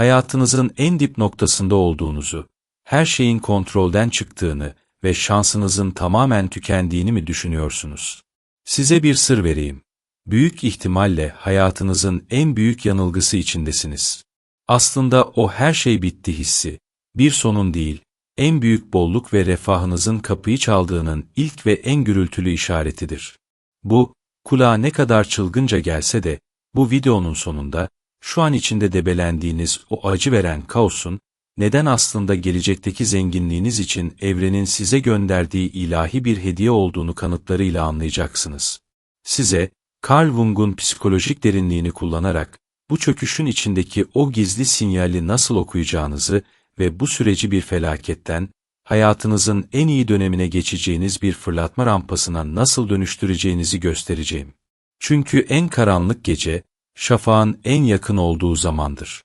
hayatınızın en dip noktasında olduğunuzu, her şeyin kontrolden çıktığını ve şansınızın tamamen tükendiğini mi düşünüyorsunuz? Size bir sır vereyim. Büyük ihtimalle hayatınızın en büyük yanılgısı içindesiniz. Aslında o her şey bitti hissi, bir sonun değil, en büyük bolluk ve refahınızın kapıyı çaldığının ilk ve en gürültülü işaretidir. Bu, kulağa ne kadar çılgınca gelse de, bu videonun sonunda, şu an içinde debelendiğiniz o acı veren kaosun, neden aslında gelecekteki zenginliğiniz için evrenin size gönderdiği ilahi bir hediye olduğunu kanıtlarıyla anlayacaksınız. Size, Carl Jung'un psikolojik derinliğini kullanarak, bu çöküşün içindeki o gizli sinyali nasıl okuyacağınızı ve bu süreci bir felaketten, hayatınızın en iyi dönemine geçeceğiniz bir fırlatma rampasına nasıl dönüştüreceğinizi göstereceğim. Çünkü en karanlık gece, şafağın en yakın olduğu zamandır.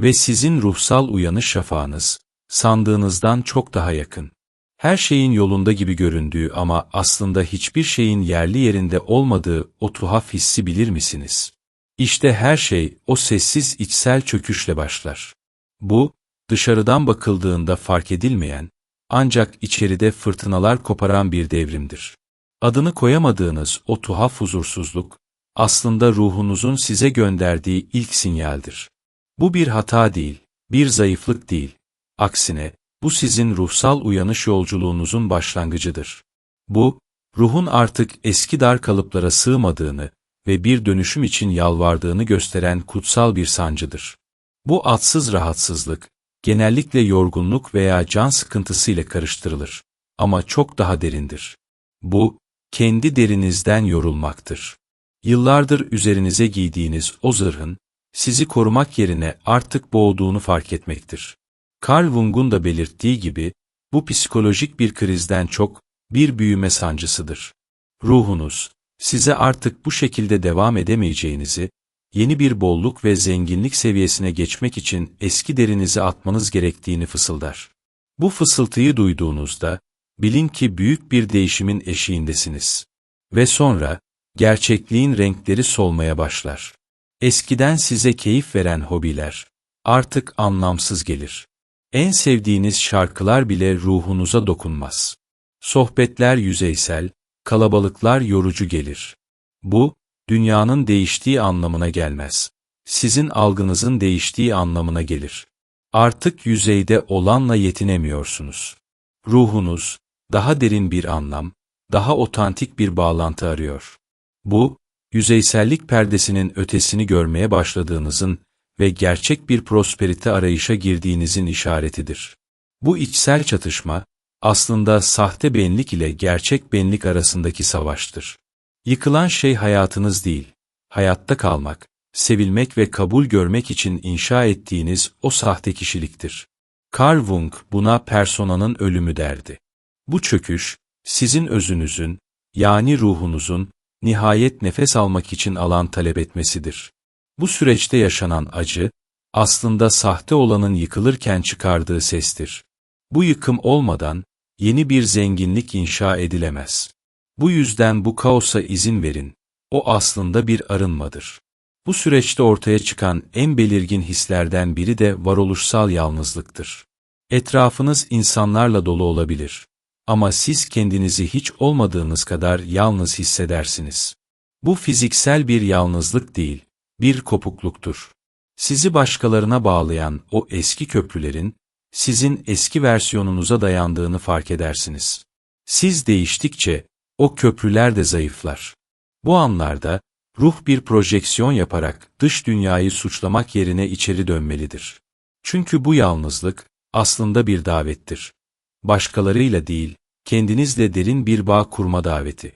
Ve sizin ruhsal uyanış şafağınız, sandığınızdan çok daha yakın. Her şeyin yolunda gibi göründüğü ama aslında hiçbir şeyin yerli yerinde olmadığı o tuhaf hissi bilir misiniz? İşte her şey o sessiz içsel çöküşle başlar. Bu, dışarıdan bakıldığında fark edilmeyen, ancak içeride fırtınalar koparan bir devrimdir. Adını koyamadığınız o tuhaf huzursuzluk, aslında ruhunuzun size gönderdiği ilk sinyaldir. Bu bir hata değil, bir zayıflık değil. Aksine, bu sizin ruhsal uyanış yolculuğunuzun başlangıcıdır. Bu, ruhun artık eski dar kalıplara sığmadığını ve bir dönüşüm için yalvardığını gösteren kutsal bir sancıdır. Bu atsız rahatsızlık, genellikle yorgunluk veya can sıkıntısı ile karıştırılır. Ama çok daha derindir. Bu, kendi derinizden yorulmaktır. Yıllardır üzerinize giydiğiniz o zırhın, sizi korumak yerine artık boğduğunu fark etmektir. Carl Jung'un da belirttiği gibi, bu psikolojik bir krizden çok, bir büyüme sancısıdır. Ruhunuz, size artık bu şekilde devam edemeyeceğinizi, yeni bir bolluk ve zenginlik seviyesine geçmek için eski derinizi atmanız gerektiğini fısıldar. Bu fısıltıyı duyduğunuzda, bilin ki büyük bir değişimin eşiğindesiniz. Ve sonra, gerçekliğin renkleri solmaya başlar. Eskiden size keyif veren hobiler, artık anlamsız gelir. En sevdiğiniz şarkılar bile ruhunuza dokunmaz. Sohbetler yüzeysel, kalabalıklar yorucu gelir. Bu, dünyanın değiştiği anlamına gelmez. Sizin algınızın değiştiği anlamına gelir. Artık yüzeyde olanla yetinemiyorsunuz. Ruhunuz, daha derin bir anlam, daha otantik bir bağlantı arıyor. Bu, yüzeysellik perdesinin ötesini görmeye başladığınızın ve gerçek bir prosperite arayışa girdiğinizin işaretidir. Bu içsel çatışma, aslında sahte benlik ile gerçek benlik arasındaki savaştır. Yıkılan şey hayatınız değil, hayatta kalmak, sevilmek ve kabul görmek için inşa ettiğiniz o sahte kişiliktir. Carl Jung buna personanın ölümü derdi. Bu çöküş, sizin özünüzün, yani ruhunuzun, nihayet nefes almak için alan talep etmesidir. Bu süreçte yaşanan acı, aslında sahte olanın yıkılırken çıkardığı sestir. Bu yıkım olmadan, yeni bir zenginlik inşa edilemez. Bu yüzden bu kaosa izin verin, o aslında bir arınmadır. Bu süreçte ortaya çıkan en belirgin hislerden biri de varoluşsal yalnızlıktır. Etrafınız insanlarla dolu olabilir. Ama siz kendinizi hiç olmadığınız kadar yalnız hissedersiniz. Bu fiziksel bir yalnızlık değil, bir kopukluktur. Sizi başkalarına bağlayan o eski köprülerin, sizin eski versiyonunuza dayandığını fark edersiniz. Siz değiştikçe, o köprüler de zayıflar. Bu anlarda, ruh bir projeksiyon yaparak dış dünyayı suçlamak yerine içeri dönmelidir. Çünkü bu yalnızlık, aslında bir davettir. Başkalarıyla değil, kendinizle derin bir bağ kurma daveti.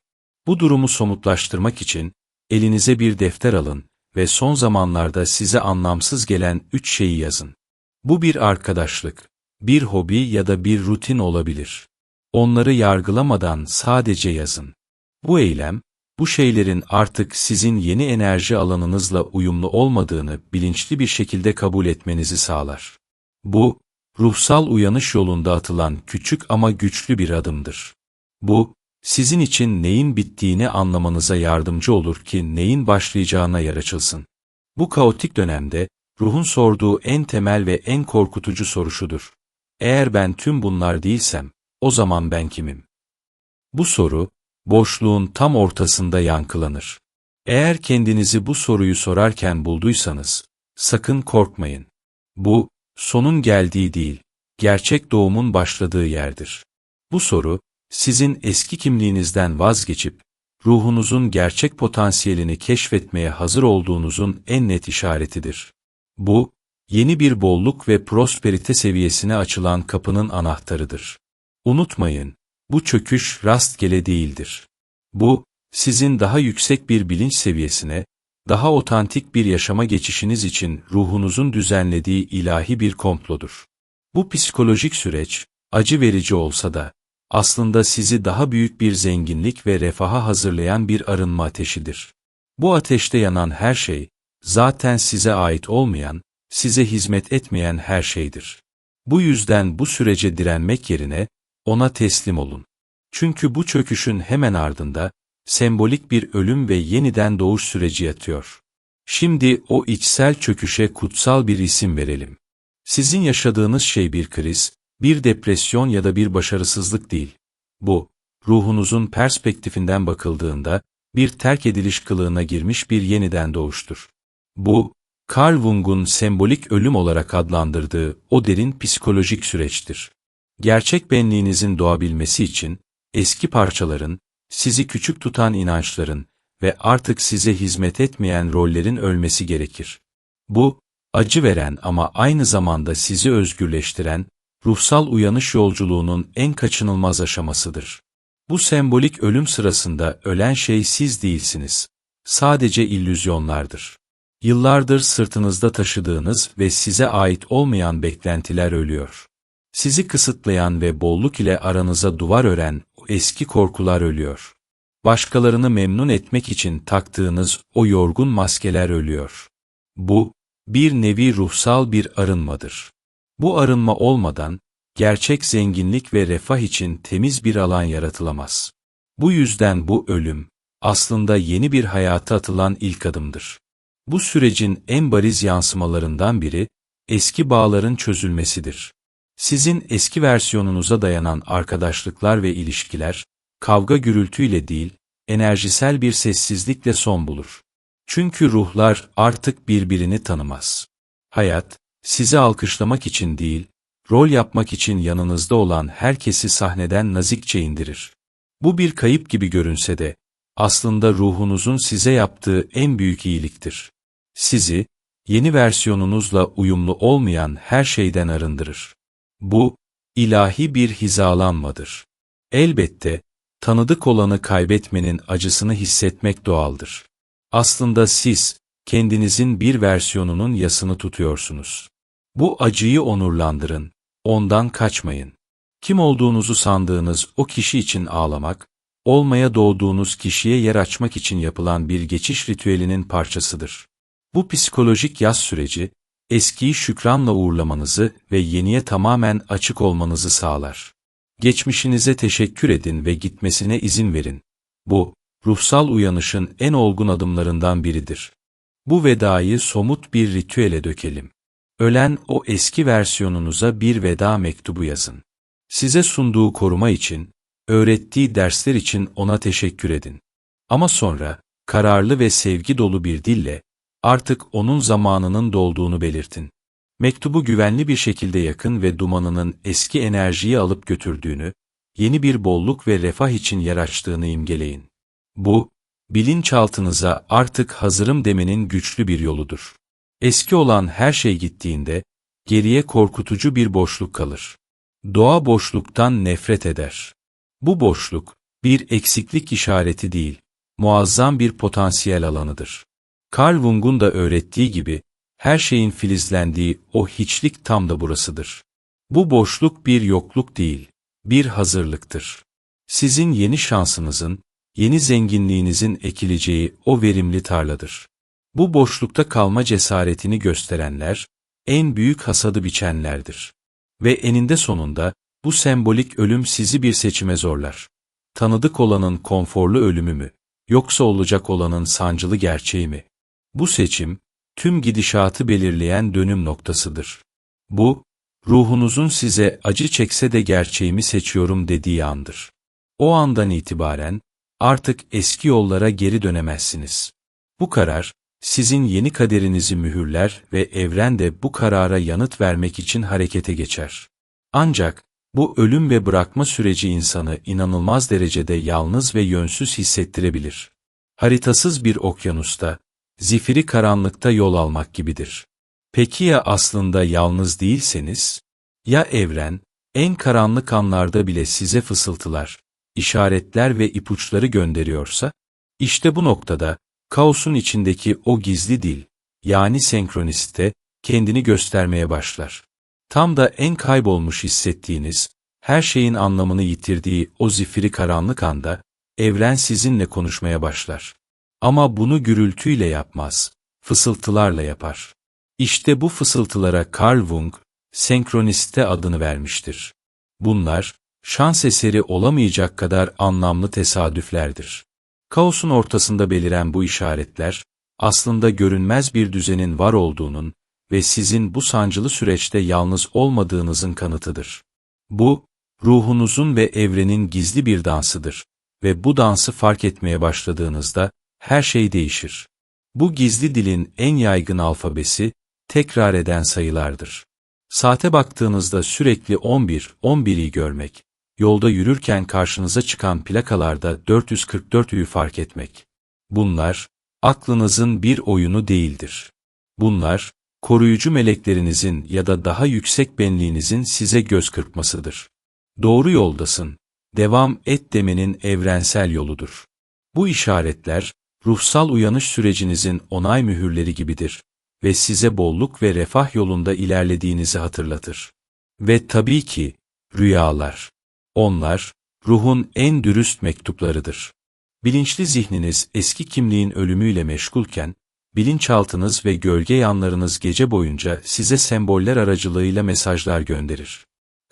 Bu durumu somutlaştırmak için, elinize bir defter alın ve son zamanlarda size anlamsız gelen üç şeyi yazın. Bu bir arkadaşlık, bir hobi ya da bir rutin olabilir. Onları yargılamadan sadece yazın. Bu eylem, bu şeylerin artık sizin yeni enerji alanınızla uyumlu olmadığını bilinçli bir şekilde kabul etmenizi sağlar. Bu, ruhsal uyanış yolunda atılan küçük ama güçlü bir adımdır. Bu, sizin için neyin bittiğini anlamanıza yardımcı olur ki neyin başlayacağına yer açılsın. Bu kaotik dönemde, ruhun sorduğu en temel ve en korkutucu soru. Eğer ben tüm bunlar değilsem, o zaman ben kimim? Bu soru, boşluğun tam ortasında yankılanır. Eğer kendinizi bu soruyu sorarken bulduysanız, sakın korkmayın. Bu, sonun geldiği değil, gerçek doğumun başladığı yerdir. Bu soru, sizin eski kimliğinizden vazgeçip, ruhunuzun gerçek potansiyelini keşfetmeye hazır olduğunuzun en net işaretidir. Bu, yeni bir bolluk ve prosperite seviyesine açılan kapının anahtarıdır. Unutmayın, bu çöküş rastgele değildir. Bu, sizin daha yüksek bir bilinç seviyesine, daha otantik bir yaşama geçişiniz için ruhunuzun düzenlediği ilahi bir komplodur. Bu psikolojik süreç, acı verici olsa da, aslında sizi daha büyük bir zenginlik ve refaha hazırlayan bir arınma ateşidir. Bu ateşte yanan her şey, zaten size ait olmayan, size hizmet etmeyen her şeydir. Bu yüzden bu sürece direnmek yerine, ona teslim olun. Çünkü bu çöküşün hemen ardında, sembolik bir ölüm ve yeniden doğuş süreci yatıyor. Şimdi o içsel çöküşe kutsal bir isim verelim. Sizin yaşadığınız şey bir kriz, bir depresyon ya da bir başarısızlık değil. Bu, ruhunuzun perspektifinden bakıldığında, bir terk ediliş kılığına girmiş bir yeniden doğuştur. Bu, Carl Jung'un sembolik ölüm olarak adlandırdığı o derin psikolojik süreçtir. Gerçek benliğinizin doğabilmesi için, eski parçaların, sizi küçük tutan inançların ve artık size hizmet etmeyen rollerin ölmesi gerekir. Bu, acı veren ama aynı zamanda sizi özgürleştiren, ruhsal uyanış yolculuğunun en kaçınılmaz aşamasıdır. Bu sembolik ölüm sırasında ölen şey siz değilsiniz. Sadece illüzyonlardır. Yıllardır sırtınızda taşıdığınız ve size ait olmayan beklentiler ölüyor. Sizi kısıtlayan ve bolluk ile aranıza duvar ören eski korkular ölüyor. Başkalarını memnun etmek için taktığınız o yorgun maskeler ölüyor. Bu, bir nevi ruhsal bir arınmadır. Bu arınma olmadan, gerçek zenginlik ve refah için temiz bir alan yaratılamaz. Bu yüzden bu ölüm, aslında yeni bir hayata atılan ilk adımdır. Bu sürecin en bariz yansımalarından biri, eski bağların çözülmesidir. Sizin eski versiyonunuza dayanan arkadaşlıklar ve ilişkiler, kavga gürültüyle değil, enerjisel bir sessizlikle son bulur. Çünkü ruhlar artık birbirini tanımaz. Hayat, sizi alkışlamak için değil, rol yapmak için yanınızda olan herkesi sahneden nazikçe indirir. Bu bir kayıp gibi görünse de, aslında ruhunuzun size yaptığı en büyük iyiliktir. Sizi, yeni versiyonunuzla uyumlu olmayan her şeyden arındırır. Bu, ilahi bir hizalanmadır. Elbette, tanıdık olanı kaybetmenin acısını hissetmek doğaldır. Aslında siz, kendinizin bir versiyonunun yasını tutuyorsunuz. Bu acıyı onurlandırın, ondan kaçmayın. Kim olduğunuzu sandığınız o kişi için ağlamak, olmaya doğduğunuz kişiye yer açmak için yapılan bir geçiş ritüelinin parçasıdır. Bu psikolojik yaz süreci, eskiyi şükranla uğurlamanızı ve yeniye tamamen açık olmanızı sağlar. Geçmişinize teşekkür edin ve gitmesine izin verin. Bu, ruhsal uyanışın en olgun adımlarından biridir. Bu vedayı somut bir ritüele dökelim. Ölen o eski versiyonunuza bir veda mektubu yazın. Size sunduğu koruma için, öğrettiği dersler için ona teşekkür edin. Ama sonra, kararlı ve sevgi dolu bir dille, artık onun zamanının dolduğunu belirtin. Mektubu güvenli bir şekilde yakın ve dumanının eski enerjiyi alıp götürdüğünü, yeni bir bolluk ve refah için yer açtığını imgeleyin. Bu, bilinçaltınıza artık hazırım demenin güçlü bir yoludur. Eski olan her şey gittiğinde, geriye korkutucu bir boşluk kalır. Doğa boşluktan nefret eder. Bu boşluk, bir eksiklik işareti değil, muazzam bir potansiyel alanıdır. Carl Jung'un da öğrettiği gibi, her şeyin filizlendiği o hiçlik tam da burasıdır. Bu boşluk bir yokluk değil, bir hazırlıktır. Sizin yeni şansınızın, yeni zenginliğinizin ekileceği o verimli tarladır. Bu boşlukta kalma cesaretini gösterenler, en büyük hasadı biçenlerdir. Ve eninde sonunda, bu sembolik ölüm sizi bir seçime zorlar. Tanıdık olanın konforlu ölümü mü, yoksa olacak olanın sancılı gerçeği mi? Bu seçim, tüm gidişatı belirleyen dönüm noktasıdır. Bu, ruhunuzun size acı çekse de gerçeğimi seçiyorum dediği andır. O andan itibaren, artık eski yollara geri dönemezsiniz. Bu karar, sizin yeni kaderinizi mühürler ve evren de bu karara yanıt vermek için harekete geçer. Ancak, bu ölüm ve bırakma süreci insanı inanılmaz derecede yalnız ve yönsüz hissettirebilir. Haritasız bir okyanusta, zifiri karanlıkta yol almak gibidir. Peki ya aslında yalnız değilseniz? Ya evren, en karanlık anlarda bile size fısıltılar, işaretler ve ipuçları gönderiyorsa? İşte bu noktada, kaosun içindeki o gizli dil, yani senkroniste, kendini göstermeye başlar. Tam da en kaybolmuş hissettiğiniz, her şeyin anlamını yitirdiği o zifiri karanlık anda, evren sizinle konuşmaya başlar. Ama bunu gürültüyle yapmaz, fısıltılarla yapar. İşte bu fısıltılara Carl Jung, senkroniste adını vermiştir. Bunlar, şans eseri olamayacak kadar anlamlı tesadüflerdir. Kaosun ortasında beliren bu işaretler, aslında görünmez bir düzenin var olduğunun ve sizin bu sancılı süreçte yalnız olmadığınızın kanıtıdır. Bu, ruhunuzun ve evrenin gizli bir dansıdır ve bu dansı fark etmeye başladığınızda her şey değişir. Bu gizli dilin en yaygın alfabesi, tekrar eden sayılardır. Saate baktığınızda sürekli 11, 11'i görmek, yolda yürürken karşınıza çıkan plakalarda 444'ü fark etmek. Bunlar, aklınızın bir oyunu değildir. Bunlar, koruyucu meleklerinizin ya da daha yüksek benliğinizin size göz kırpmasıdır. Doğru yoldasın, devam et demenin evrensel yoludur. Bu işaretler, ruhsal uyanış sürecinizin onay mühürleri gibidir ve size bolluk ve refah yolunda ilerlediğinizi hatırlatır. Ve tabii ki, rüyalar. Onlar, ruhun en dürüst mektuplarıdır. Bilinçli zihniniz eski kimliğin ölümüyle meşgulken, bilinçaltınız ve gölge yanlarınız gece boyunca size semboller aracılığıyla mesajlar gönderir.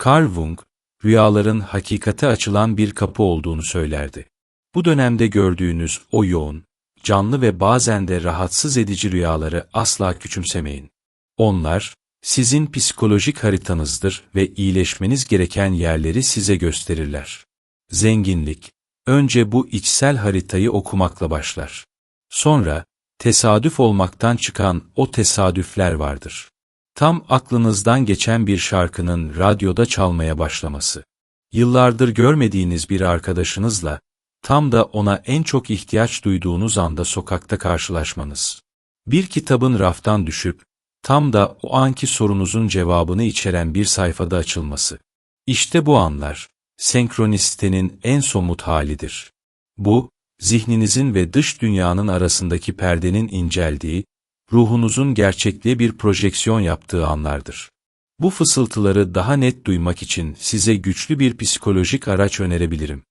Carl Jung, rüyaların hakikate açılan bir kapı olduğunu söylerdi. Bu dönemde gördüğünüz o yoğun, canlı ve bazen de rahatsız edici rüyaları asla küçümsemeyin. Onlar, sizin psikolojik haritanızdır ve iyileşmeniz gereken yerleri size gösterirler. Zenginlik, önce bu içsel haritayı okumakla başlar. Sonra, tesadüf olmaktan çıkan o tesadüfler vardır. Tam aklınızdan geçen bir şarkının radyoda çalmaya başlaması. Yıllardır görmediğiniz bir arkadaşınızla, tam da ona en çok ihtiyaç duyduğunuz anda sokakta karşılaşmanız. Bir kitabın raftan düşüp, tam da o anki sorunuzun cevabını içeren bir sayfada açılması. İşte bu anlar, senkronistenin en somut halidir. Bu, zihninizin ve dış dünyanın arasındaki perdenin inceldiği, ruhunuzun gerçekliğe bir projeksiyon yaptığı anlardır. Bu fısıltıları daha net duymak için size güçlü bir psikolojik araç önerebilirim.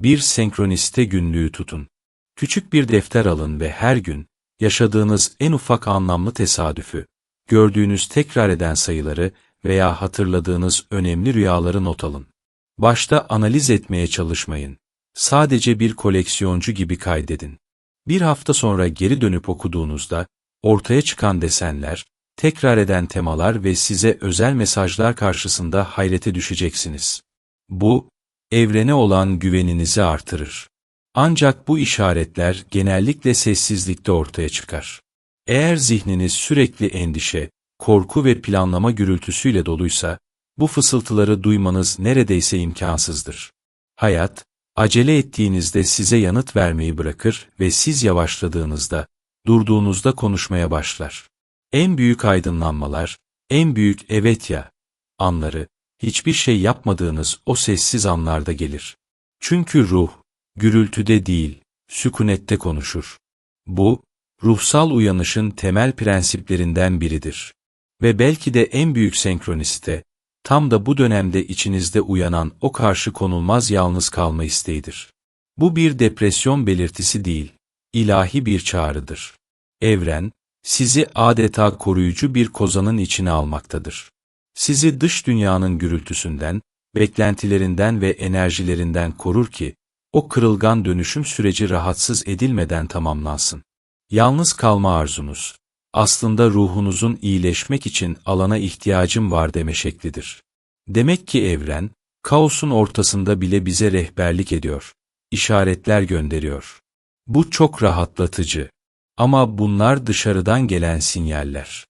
Bir senkroniste günlüğü tutun. Küçük bir defter alın ve her gün, yaşadığınız en ufak anlamlı tesadüfü, gördüğünüz tekrar eden sayıları veya hatırladığınız önemli rüyaları not alın. Başta analiz etmeye çalışmayın. Sadece bir koleksiyoncu gibi kaydedin. Bir hafta sonra geri dönüp okuduğunuzda, ortaya çıkan desenler, tekrar eden temalar ve size özel mesajlar karşısında hayrete düşeceksiniz. Bu, evrene olan güveninizi artırır. Ancak bu işaretler genellikle sessizlikte ortaya çıkar. Eğer zihniniz sürekli endişe, korku ve planlama gürültüsüyle doluysa, bu fısıltıları duymanız neredeyse imkansızdır. Hayat, acele ettiğinizde size yanıt vermeyi bırakır ve siz yavaşladığınızda, durduğunuzda konuşmaya başlar. En büyük aydınlanmalar, en büyük evet ya anları, hiçbir şey yapmadığınız o sessiz anlarda gelir. Çünkü ruh, gürültüde değil, sükunette konuşur. Bu, ruhsal uyanışın temel prensiplerinden biridir. Ve belki de en büyük senkroniste, tam da bu dönemde içinizde uyanan o karşı konulmaz yalnız kalma isteğidir. Bu bir depresyon belirtisi değil, ilahi bir çağrıdır. Evren, sizi adeta koruyucu bir kozanın içine almaktadır. Sizi dış dünyanın gürültüsünden, beklentilerinden ve enerjilerinden korur ki, o kırılgan dönüşüm süreci rahatsız edilmeden tamamlansın. Yalnız kalma arzunuz, aslında ruhunuzun iyileşmek için alana ihtiyacım var deme şeklidir. Demek ki evren, kaosun ortasında bile bize rehberlik ediyor, işaretler gönderiyor. Bu çok rahatlatıcı. Ama bunlar dışarıdan gelen sinyaller.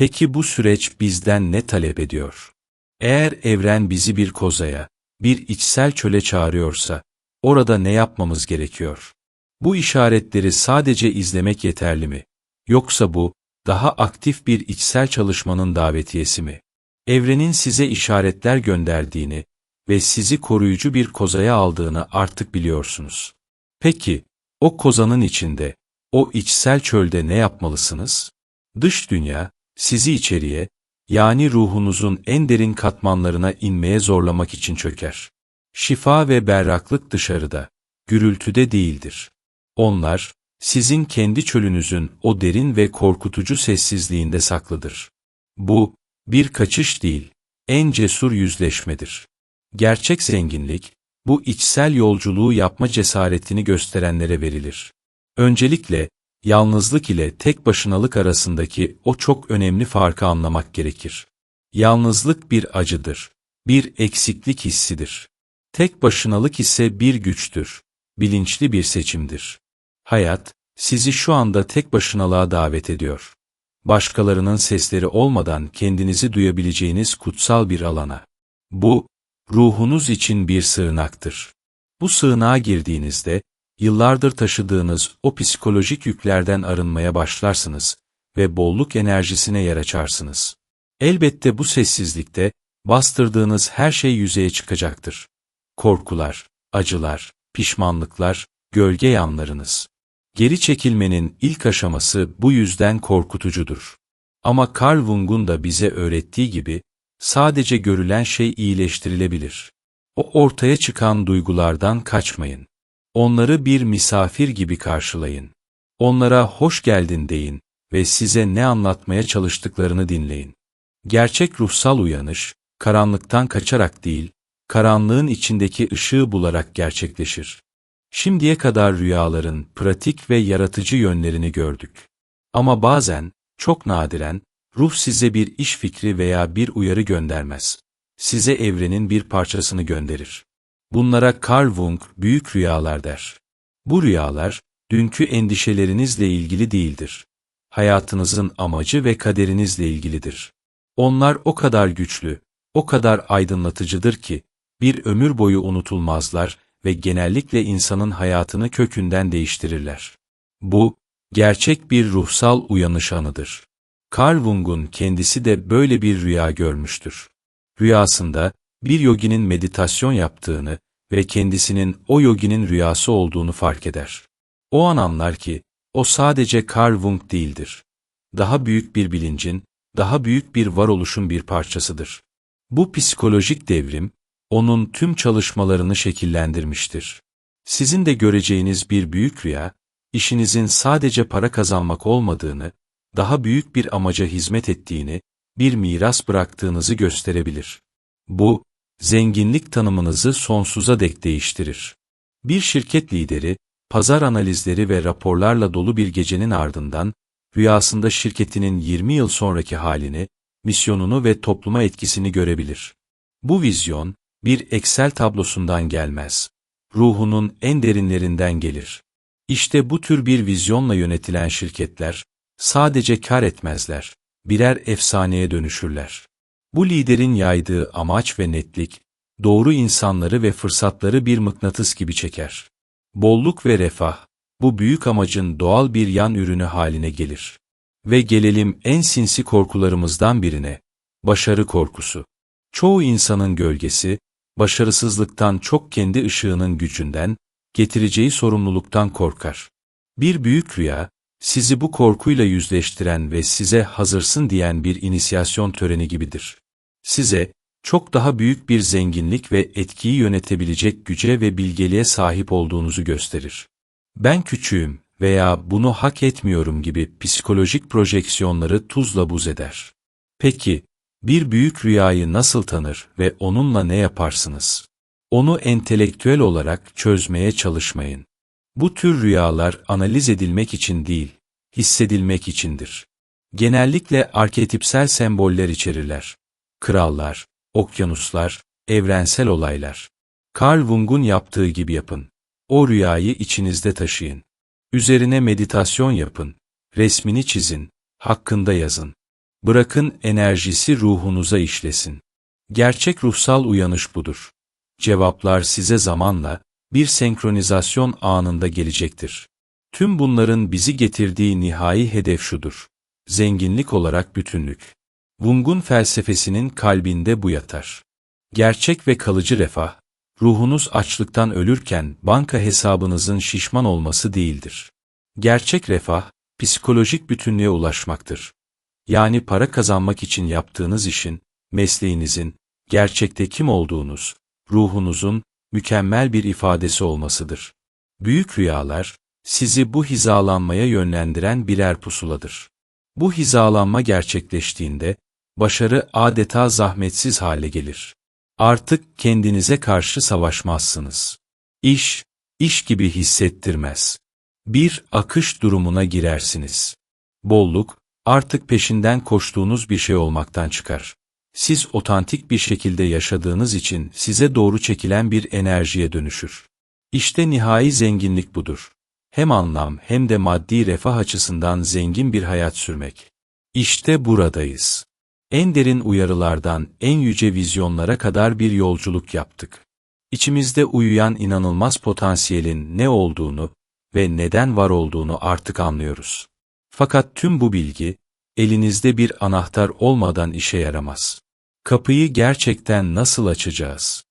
Peki bu süreç bizden ne talep ediyor? Eğer evren bizi bir kozaya, bir içsel çöle çağırıyorsa, orada ne yapmamız gerekiyor? Bu işaretleri sadece izlemek yeterli mi? Yoksa bu, daha aktif bir içsel çalışmanın davetiyesi mi? Evrenin size işaretler gönderdiğini ve sizi koruyucu bir kozaya aldığını artık biliyorsunuz. Peki, o kozanın içinde, o içsel çölde ne yapmalısınız? Dış dünya, sizi içeriye, yani ruhunuzun en derin katmanlarına inmeye zorlamak için çöker. Şifa ve berraklık dışarıda, gürültüde değildir. Onlar, sizin kendi çölünüzün o derin ve korkutucu sessizliğinde saklıdır. Bu, bir kaçış değil, en cesur yüzleşmedir. Gerçek zenginlik, bu içsel yolculuğu yapma cesaretini gösterenlere verilir. Öncelikle, yalnızlık ile tek başınalık arasındaki o çok önemli farkı anlamak gerekir. Yalnızlık bir acıdır, bir eksiklik hissidir. Tek başınalık ise bir güçtür, bilinçli bir seçimdir. Hayat, sizi şu anda tek başınalığa davet ediyor. Başkalarının sesleri olmadan kendinizi duyabileceğiniz kutsal bir alana. Bu, ruhunuz için bir sığınaktır. Bu sığınağa girdiğinizde, yıllardır taşıdığınız o psikolojik yüklerden arınmaya başlarsınız ve bolluk enerjisine yer açarsınız. Elbette bu sessizlikte, bastırdığınız her şey yüzeye çıkacaktır. Korkular, acılar, pişmanlıklar, gölge yanlarınız. Geri çekilmenin ilk aşaması bu yüzden korkutucudur. Ama Carl Jung'un da bize öğrettiği gibi, sadece görülen şey iyileştirilebilir. O ortaya çıkan duygulardan kaçmayın. Onları bir misafir gibi karşılayın. Onlara hoş geldin deyin ve size ne anlatmaya çalıştıklarını dinleyin. Gerçek ruhsal uyanış, karanlıktan kaçarak değil, karanlığın içindeki ışığı bularak gerçekleşir. Şimdiye kadar rüyaların pratik ve yaratıcı yönlerini gördük. Ama bazen, çok nadiren, ruh size bir iş fikri veya bir uyarı göndermez. Size evrenin bir parçasını gönderir. Bunlara Carl Jung büyük rüyalar der. Bu rüyalar, dünkü endişelerinizle ilgili değildir. Hayatınızın amacı ve kaderinizle ilgilidir. Onlar o kadar güçlü, o kadar aydınlatıcıdır ki, bir ömür boyu unutulmazlar ve genellikle insanın hayatını kökünden değiştirirler. Bu, gerçek bir ruhsal uyanış anıdır. Carl Jung'un kendisi de böyle bir rüya görmüştür. Rüyasında, bir yoginin meditasyon yaptığını ve kendisinin o yoginin rüyası olduğunu fark eder. O an anlar ki, o sadece Carl Jung değildir. Daha büyük bir bilincin, daha büyük bir varoluşun bir parçasıdır. Bu psikolojik devrim, onun tüm çalışmalarını şekillendirmiştir. Sizin de göreceğiniz bir büyük rüya, işinizin sadece para kazanmak olmadığını, daha büyük bir amaca hizmet ettiğini, bir miras bıraktığınızı gösterebilir. Bu, zenginlik tanımınızı sonsuza dek değiştirir. Bir şirket lideri, pazar analizleri ve raporlarla dolu bir gecenin ardından, rüyasında şirketinin 20 yıl sonraki halini, misyonunu ve topluma etkisini görebilir. Bu vizyon, bir Excel tablosundan gelmez. Ruhunun en derinlerinden gelir. İşte bu tür bir vizyonla yönetilen şirketler, sadece kar etmezler, birer efsaneye dönüşürler. Bu liderin yaydığı amaç ve netlik, doğru insanları ve fırsatları bir mıknatıs gibi çeker. Bolluk ve refah, bu büyük amacın doğal bir yan ürünü haline gelir. Ve gelelim en sinsi korkularımızdan birine, başarı korkusu. Çoğu insanın gölgesi, başarısızlıktan çok kendi ışığının gücünden, getireceği sorumluluktan korkar. Bir büyük rüya, sizi bu korkuyla yüzleştiren ve size hazırsın diyen bir inisiyasyon töreni gibidir. Size, çok daha büyük bir zenginlik ve etkiyi yönetebilecek güce ve bilgeliğe sahip olduğunuzu gösterir. Ben küçüğüm veya bunu hak etmiyorum gibi psikolojik projeksiyonları tuzla buz eder. Peki, bir büyük rüyayı nasıl tanır ve onunla ne yaparsınız? Onu entelektüel olarak çözmeye çalışmayın. Bu tür rüyalar analiz edilmek için değil, hissedilmek içindir. Genellikle arketipsel semboller içerirler. Krallar, okyanuslar, evrensel olaylar. Carl Jung'un yaptığı gibi yapın. O rüyayı içinizde taşıyın. Üzerine meditasyon yapın. Resmini çizin. Hakkında yazın. Bırakın enerjisi ruhunuza işlesin. Gerçek ruhsal uyanış budur. Cevaplar size zamanla, bir senkronizasyon anında gelecektir. Tüm bunların bizi getirdiği nihai hedef şudur. Zenginlik olarak bütünlük. Jung'un felsefesinin kalbinde bu yatar. Gerçek ve kalıcı refah, ruhunuz açlıktan ölürken banka hesabınızın şişman olması değildir. Gerçek refah, psikolojik bütünlüğe ulaşmaktır. Yani para kazanmak için yaptığınız işin, mesleğinizin, gerçekte kim olduğunuz, ruhunuzun mükemmel bir ifadesi olmasıdır. Büyük rüyalar, sizi bu hizalanmaya yönlendiren birer pusuladır. Bu hizalanma gerçekleştiğinde, başarı adeta zahmetsiz hale gelir. Artık kendinize karşı savaşmazsınız. İş, iş gibi hissettirmez. Bir akış durumuna girersiniz. Bolluk, artık peşinden koştuğunuz bir şey olmaktan çıkar. Siz otantik bir şekilde yaşadığınız için size doğru çekilen bir enerjiye dönüşür. İşte nihai zenginlik budur. Hem anlam hem de maddi refah açısından zengin bir hayat sürmek. İşte buradayız. En derin uyarılardan en yüce vizyonlara kadar bir yolculuk yaptık. İçimizde uyuyan inanılmaz potansiyelin ne olduğunu ve neden var olduğunu artık anlıyoruz. Fakat tüm bu bilgi, elinizde bir anahtar olmadan işe yaramaz. Kapıyı gerçekten nasıl açacağız?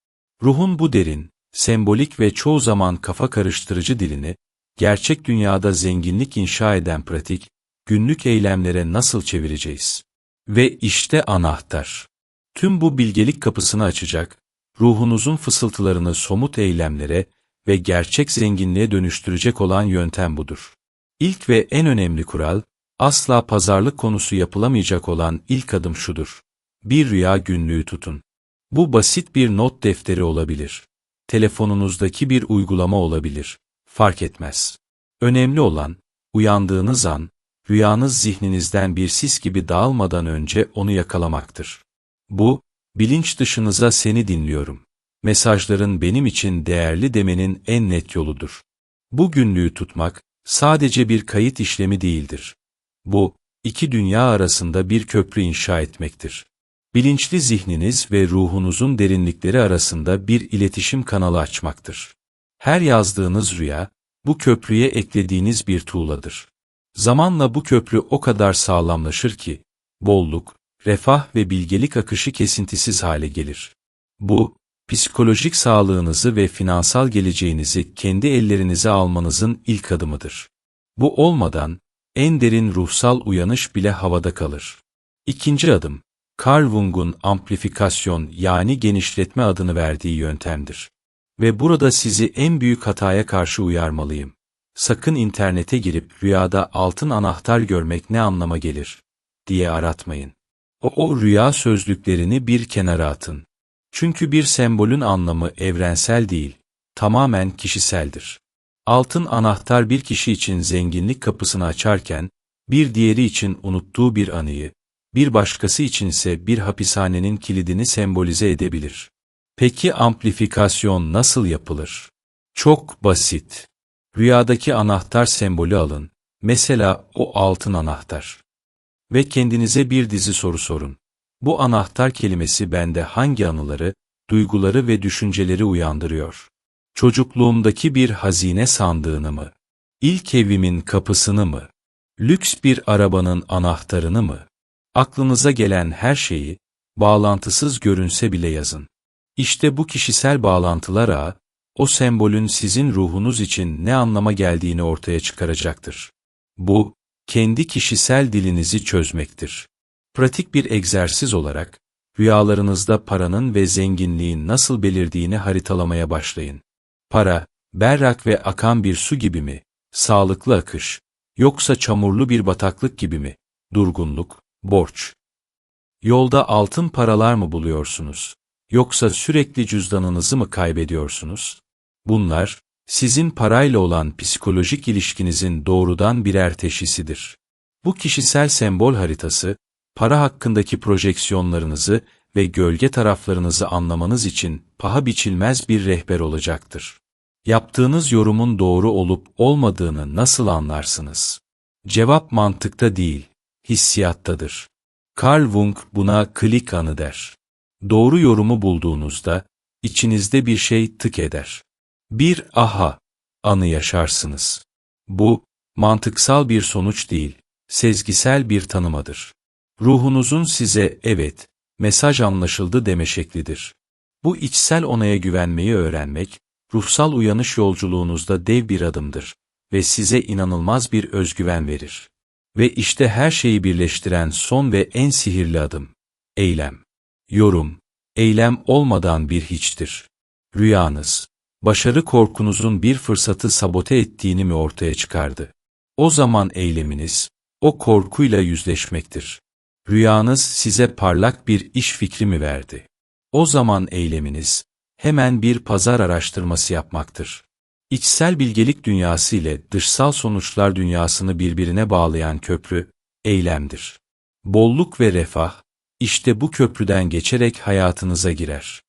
Ruhun bu derin, sembolik ve çoğu zaman kafa karıştırıcı dilini, gerçek dünyada zenginlik inşa eden pratik, günlük eylemlere nasıl çevireceğiz? Ve işte anahtar. Tüm bu bilgelik kapısını açacak, ruhunuzun fısıltılarını somut eylemlere ve gerçek zenginliğe dönüştürecek olan yöntem budur. İlk ve en önemli kural, asla pazarlık konusu yapılamayacak olan ilk adım şudur. Bir rüya günlüğü tutun. Bu basit bir not defteri olabilir. Telefonunuzdaki bir uygulama olabilir. Fark etmez. Önemli olan, uyandığınız an, rüyanız zihninizden bir sis gibi dağılmadan önce onu yakalamaktır. Bu, bilinç dışınıza seni dinliyorum. Mesajların benim için değerli demenin en net yoludur. Bu günlüğü tutmak, sadece bir kayıt işlemi değildir. Bu, iki dünya arasında bir köprü inşa etmektir. Bilinçli zihniniz ve ruhunuzun derinlikleri arasında bir iletişim kanalı açmaktır. Her yazdığınız rüya, bu köprüye eklediğiniz bir tuğladır. Zamanla bu köprü o kadar sağlamlaşır ki, bolluk, refah ve bilgelik akışı kesintisiz hale gelir. Bu, psikolojik sağlığınızı ve finansal geleceğinizi kendi ellerinize almanızın ilk adımıdır. Bu olmadan, en derin ruhsal uyanış bile havada kalır. İkinci adım, Carl Jung'un amplifikasyon yani genişletme adını verdiği yöntemdir. Ve burada sizi en büyük hataya karşı uyarmalıyım. Sakın internete girip rüyada altın anahtar görmek ne anlama gelir diye aratmayın. O, o rüya sözlüklerini bir kenara atın. Çünkü bir sembolün anlamı evrensel değil, tamamen kişiseldir. Altın anahtar bir kişi için zenginlik kapısını açarken, bir diğeri için unuttuğu bir anıyı, bir başkası içinse bir hapishanenin kilidini sembolize edebilir. Peki amplifikasyon nasıl yapılır? Çok basit. Rüyadaki anahtar sembolü alın. Mesela o altın anahtar. Ve kendinize bir dizi soru sorun. Bu anahtar kelimesi bende hangi anıları, duyguları ve düşünceleri uyandırıyor? Çocukluğumdaki bir hazine sandığını mı? İlk evimin kapısını mı? Lüks bir arabanın anahtarını mı? Aklınıza gelen her şeyi, bağlantısız görünse bile yazın. İşte bu kişisel bağlantılar ağı, o sembolün sizin ruhunuz için ne anlama geldiğini ortaya çıkaracaktır. Bu, kendi kişisel dilinizi çözmektir. Pratik bir egzersiz olarak, rüyalarınızda paranın ve zenginliğin nasıl belirdiğini haritalamaya başlayın. Para, berrak ve akan bir su gibi mi? Sağlıklı akış, yoksa çamurlu bir bataklık gibi mi? Durgunluk, borç. Yolda altın paralar mı buluyorsunuz? Yoksa sürekli cüzdanınızı mı kaybediyorsunuz? Bunlar, sizin parayla olan psikolojik ilişkinizin doğrudan birer teşhisidir. Bu kişisel sembol haritası, para hakkındaki projeksiyonlarınızı ve gölge taraflarınızı anlamanız için paha biçilmez bir rehber olacaktır. Yaptığınız yorumun doğru olup olmadığını nasıl anlarsınız? Cevap mantıkta değil, hissiyattadır. Carl Jung buna klik anı der. Doğru yorumu bulduğunuzda, içinizde bir şey tık eder. Bir aha anı yaşarsınız. Bu, mantıksal bir sonuç değil, sezgisel bir tanımadır. Ruhunuzun size evet, mesaj anlaşıldı deme şeklidir. Bu içsel onaya güvenmeyi öğrenmek, ruhsal uyanış yolculuğunuzda dev bir adımdır ve size inanılmaz bir özgüven verir. Ve işte her şeyi birleştiren son ve en sihirli adım, eylem. Yorum, eylem olmadan bir hiçtir. Rüyanız, başarı korkunuzun bir fırsatı sabote ettiğini mi ortaya çıkardı? O zaman eyleminiz, o korkuyla yüzleşmektir. Rüyanız size parlak bir iş fikri mi verdi? O zaman eyleminiz, hemen bir pazar araştırması yapmaktır. İçsel bilgelik dünyası ile dışsal sonuçlar dünyasını birbirine bağlayan köprü, eylemdir. Bolluk ve refah, işte bu köprüden geçerek hayatınıza girer.